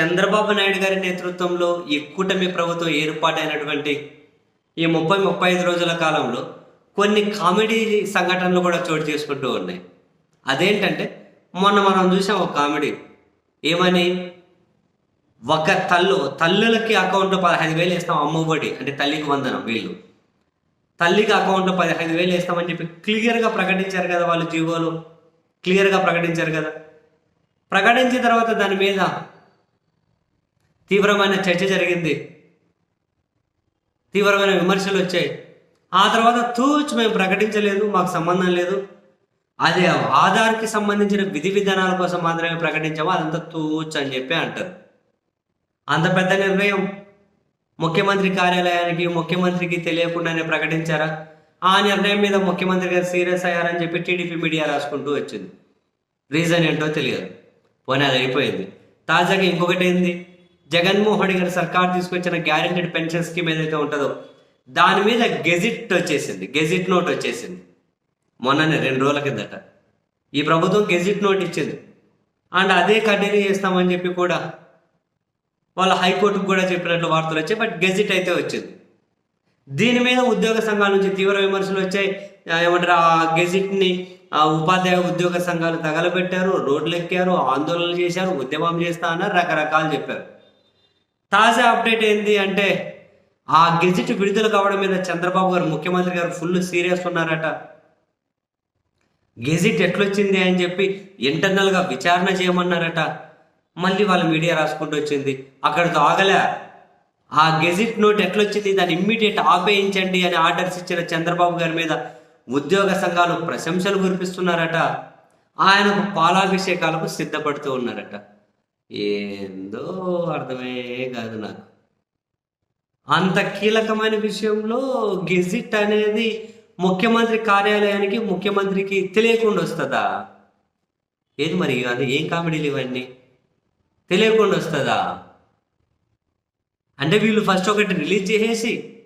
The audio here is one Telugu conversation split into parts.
చంద్రబాబు నాయుడు గారి నేతృత్వంలో ఈ కూటమి ప్రభుత్వం ఏర్పాటైనటువంటి ఈ ముప్పై ముప్పై ఐదు రోజుల కాలంలో కొన్ని కామెడీ సంఘటనలు కూడా చోటు చేసుకుంటూ ఉన్నాయి. అదేంటంటే మొన్న మనం చూసాం ఒక కామెడీ. ఏమని? ఒక తల్లు తల్లులకి అకౌంట్ పదహైదు వేలు వేస్తాం అమ్మఒడి అంటే తల్లికి వందనం వీళ్ళు. తల్లికి అకౌంట్ పదహైదు వేలు వేస్తామని చెప్పి క్లియర్గా ప్రకటించారు కదా వాళ్ళు జీవోలు. క్లియర్గా ప్రకటించారు కదా. ప్రకటించిన తర్వాత దాని మీద తీవ్రమైన చర్చ జరిగింది. తీవ్రమైన విమర్శలు వచ్చాయి. ఆ తర్వాత తూచ్ మేము ప్రకటించలేదు మాకు సంబంధం లేదు. అది ఆధార్కి సంబంధించిన విధి విధానాల కోసం మాత్రమే ప్రకటించాము అదంతా తూచ్ అని చెప్పి అంటారు. అంత పెద్ద నిర్ణయం ముఖ్యమంత్రి కార్యాలయానికి ముఖ్యమంత్రికి తెలియకుండానే ప్రకటించారా? ఆ నిర్ణయం మీద ముఖ్యమంత్రి గారు సీరియస్ అయ్యారని చెప్పి టీడీపీ మీడియా రాసుకుంటూ వచ్చింది. రీజన్ ఏంటో తెలియదు. పోనీ అది అయిపోయింది. తాజాగా ఇంకొకటి ఏంది? జగన్మోహన్ గారి సర్కార్ తీసుకొచ్చిన గ్యారంటీడ్ పెన్షన్ స్కీమ్ ఏదైతే ఉంటుందో దాని మీద గెజిట్ వచ్చేసింది గెజిట్ నోట్ వచ్చేసింది. మొన్ననే రెండు రోజుల కిందట. ఈ ప్రభుత్వం గెజిట్ నోట్ ఇచ్చింది. అండ్ అదే కంటిన్యూ చేస్తామని చెప్పి కూడా వాళ్ళ హైకోర్టుకు కూడా చెప్పినట్లు వార్తలు వచ్చాయి బట్ గెజిట్ అయితే వచ్చింది. దీని మీద ఉద్యోగ సంఘాల నుంచి తీవ్ర విమర్శలు వచ్చాయి. ఏమంటారు ఆ గెజిట్ని ఆ ఉపాధ్యాయ ఉద్యోగ సంఘాలు తగలబెట్టారు రోడ్లు ఎక్కారు ఆందోళనలు చేశారు ఉద్యమం చేస్తా అన్నారు రకరకాలు చెప్పారు. తాజా అప్డేట్ ఏంది అంటే ఆ గెజిట్ విడుదల కావడం మీద చంద్రబాబు గారు ముఖ్యమంత్రి గారు ఫుల్ సీరియస్ ఉన్నారట. గెజిట్ ఎట్లొచ్చింది అని చెప్పి ఇంటర్నల్గా విచారణ చేయమన్నారట. మళ్ళీ వాళ్ళ మీడియా రాసుకుంటూ వచ్చింది. అక్కడితో ఆగలే. ఆ గెజిట్ నోట్ ఎట్లొచ్చింది? దాన్ని ఇమ్మీడియట్ ఆపేయించండి అని ఆర్డర్స్ ఇచ్చిన చంద్రబాబు గారి మీద ఉద్యోగ సంఘాలు ప్రశంసలు కురిపిస్తున్నారట. ఆయనకు పాలాభిషేకాలకు సిద్ధపడుతూ ఉన్నారట. ఏందో అర్థమే కాదు నాకు. అంత కీలకమైన విషయంలో గెజిట్ అనేది ముఖ్యమంత్రి కార్యాలయానికి ముఖ్యమంత్రికి తెలియకుండా వస్తుందా? ఏది మరి అది ఏం కామెడీలు ఇవన్నీ? తెలియకుండా వస్తుందా? అంటే వీళ్ళు ఫస్ట్ ఒకటి రిలీజ్ చేసేసి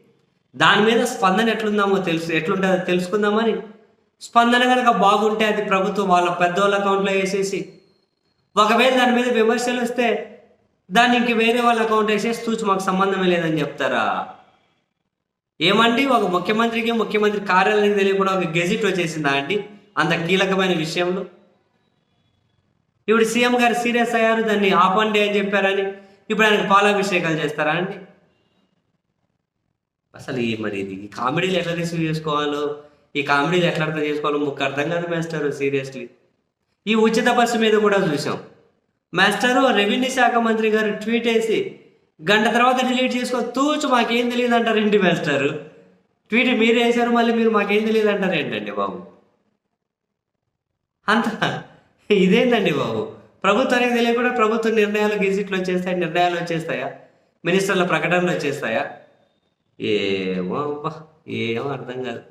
దాని మీద స్పందన ఎట్లుందామో తెలుసు ఎట్లుంటుందో తెలుసుకుందామని. స్పందన కనుక బాగుంటే అది ప్రభుత్వం వాళ్ళ పెద్దోళ్ళ అకౌంట్లో వేసేసి ఒకవేళ దాని మీద విమర్శలు వస్తే దాన్ని ఇంక వేరే వాళ్ళ అకౌంట్ వేసేసి తూచి మాకు సంబంధమే లేదని చెప్తారా? ఏమండి ఒక ముఖ్యమంత్రికి ముఖ్యమంత్రి కార్యాలయం తెలియకుండా ఒక గెజిట్ వచ్చేసిందా అండి? అంత కీలకమైన విషయంలో. ఇప్పుడు సీఎం గారు సీరియస్ అయ్యారు దాన్ని ఆపండి అని చెప్పారని. ఇప్పుడు ఆయనకు పాలాభిషేకాలు చేస్తారా అండి? అసలు ఈ మరి ఇది ఈ కామెడీలు ఎట్లా రిసీవ్ చేసుకోవాలో? ఈ కామెడీలు ఎట్లా అర్థం చేసుకోవాలో ముక్కు అర్థం కాదు మాస్టర్ సీరియస్లీ ఈ ఉచిత బస్సు మీద కూడా చూసాం మాస్టరు రెవెన్యూ శాఖ మంత్రి గారు ట్వీట్ వేసి గంట తర్వాత డిలీట్ చేసుకో తూచు మాకేం తెలియదు అంటారు ఏంటి మాస్టరు? ట్వీట్ మీరు వేశారు మళ్ళీ మీరు మాకేం తెలియదు అంటారు ఏంటండి బాబు? అంత ఇదేందండి బాబు? ప్రభుత్వానికి తెలియకుండా ప్రభుత్వ నిర్ణయాలు గెజిట్లు వచ్చేస్తాయి నిర్ణయాలు వచ్చేస్తాయా? మినిస్టర్ల ప్రకటనలు వచ్చేస్తాయా? ఏమో అబ్బా ఏమో అర్థం కాదు.